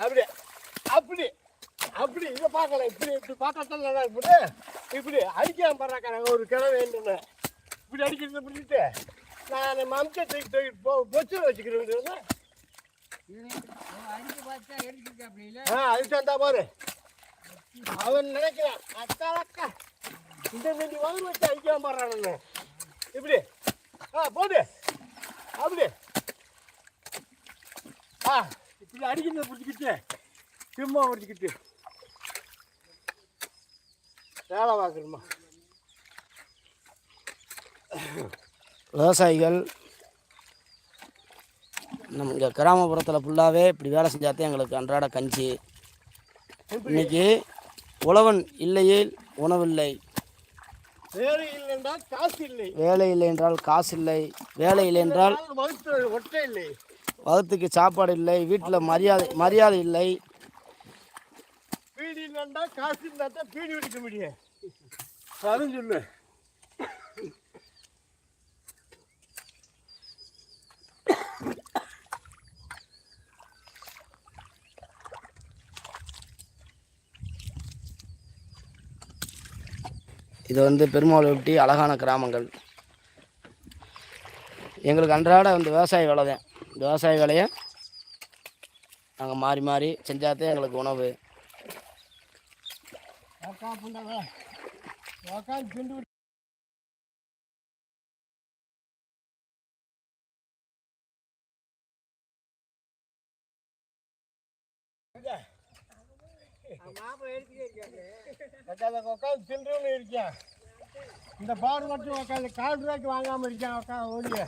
அப்படி அப்படி அப்படி இதை பார்க்கல இப்படி இப்படி பார்த்தா நல்லா இப்படி இப்படி அடிக்காம பாடுறாக்காரங்க ஒரு கிழமை வேண்டும்னு இப்படி அடிக்கிறது பிடிச்சிட்டு நான் மம்சை தூக்கி தூக்கி போ பொச்சு வச்சுக்கிறேன் ஆ அதுக்கு தந்தா பாரு. அவன் நினைக்கிறான் அக்கா அக்கா இந்த ரெண்டு வாங்கி வச்சு அடிக்காம பாடுறான் இப்படி ஆ போடு. அப்படி. ஆ. இப்படி அடிக்கிறத பிடிச்சிக்கிட்டு. சும்மா பிடிச்சிக்கிட்டு. வேலை பார்க்கணுமா? விவசாயிகள் நம்ம இங்கே கிராமப்புறத்தில் ஃபுல்லாகவே இப்படி வேலை செஞ்சாதான் எங்களுக்கு அன்றாட கஞ்சி. இன்னைக்கு உழவன் இல்லையே உணவில்லை. வேலை இல்லைன்னா காசு இல்லை. வேலை இல்லை என்றால் காசு இல்லை. வேலை இல்லை என்றால் ஒட்டை இல்லை. வகுத்துக்கு சாப்பாடு இல்லை வீட்டில் மரியாதை மரியாதை இல்லை. பீடி இல்லைன்னா காசு இருந்தால் தான் பீடி பிடிக்க முடியும். அதுவும் சொல்லு. இது வந்து பெருமாளையொட்டி அழகான கிராமங்கள். எங்களுக்கு அன்றாட வந்து விவசாய வேலை தான் விவசாய வேலையை நாங்கள் மாறி மாறி செஞ்சாதான் எங்களுக்கு உணவு. இருக்கியா இந்த பாடு மட்டும் உட்காந்து கால் ரூபாய்க்கு வாங்காமல் இருக்கேன் உக்கா ஓடிய.